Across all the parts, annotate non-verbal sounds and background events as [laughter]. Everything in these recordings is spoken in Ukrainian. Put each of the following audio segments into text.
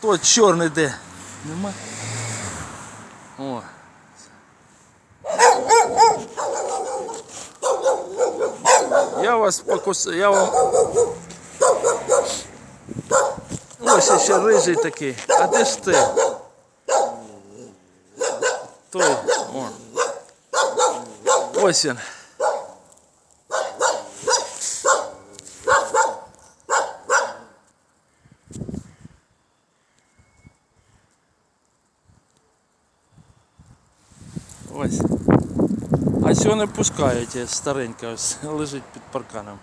Той чорний де. Нема. О. Я вас покус... Я вам... Ось ще рижий такий. А де ж ти? Той. О. Ось він. Ось. А цього не пускають, старенька ось [laughs] лежить під парканом.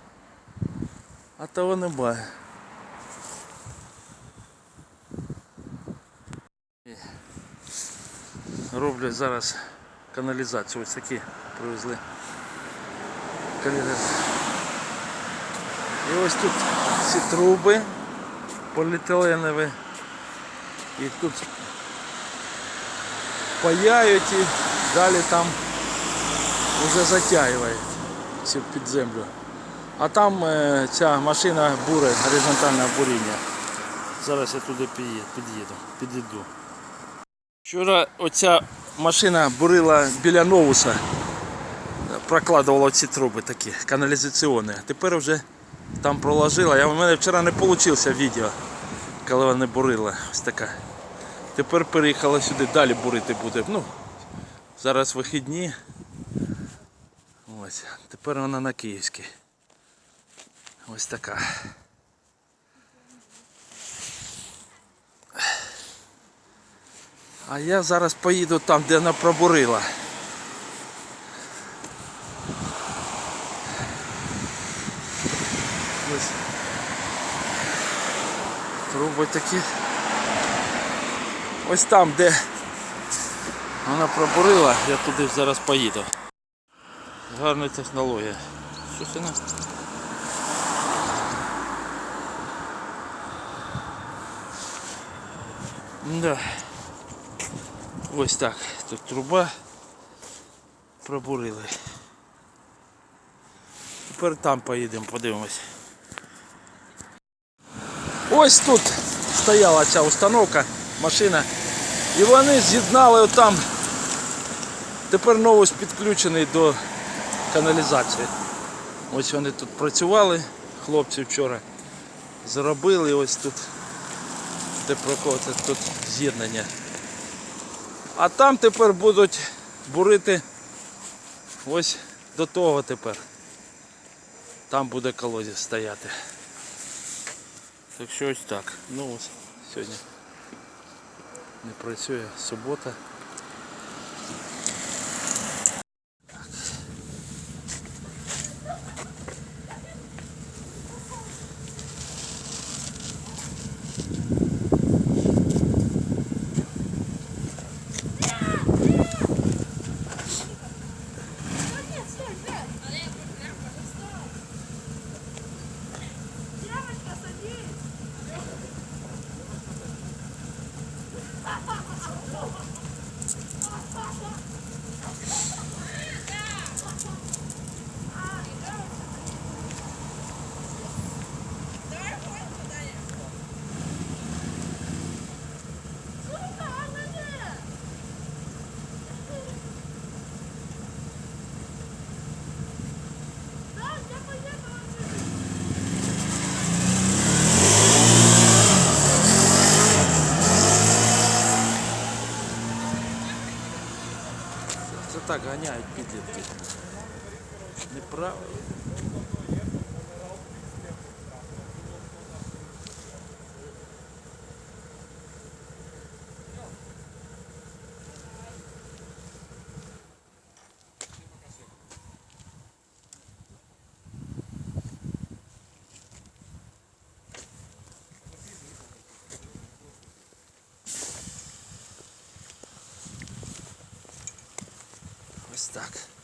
А того немає. Роблять зараз каналізацію. Ось такі привезли. Каналізацію. І ось тут ці труби поліетиленові. І тут паяють і далі там вже затягують всю під землю. А там е, ця машина буре, горизонтальне буріння. Зараз я туди під'їду, підійду. Вчора оця машина бурила біля новуса, прокладувала ці труби такі каналізаційні. Тепер вже там проложила. Я, у мене вчора не вийшло відео, коли вони бурили. Ось така. Тепер переїхала сюди, далі бурити буде. Ну, зараз вихідні. Ось, тепер вона на Київській. Ось така. А я зараз поїду там, де вона пробурила. Ось. Труби такі. Ось там, де вона пробурила, я туди зараз поїду. Гарна технологія. Щось вона. Да. Ось так. Тут труба пробурили. Тепер там поїдемо, подивимось. Ось тут стояла ця установка, машина. І вони з'єднали отам. Тепер новус підключений до каналізації. Ось вони тут працювали, хлопці вчора зробили ось тут, де проходить тут з'єднання. А там тепер будуть бурити ось до того тепер. Там буде колодязь стояти. Так що ось так. Ну ось сьогодні не працює субота. Девочка, садись! Сука, так ганяють підлітки. Неправильно. Ось так.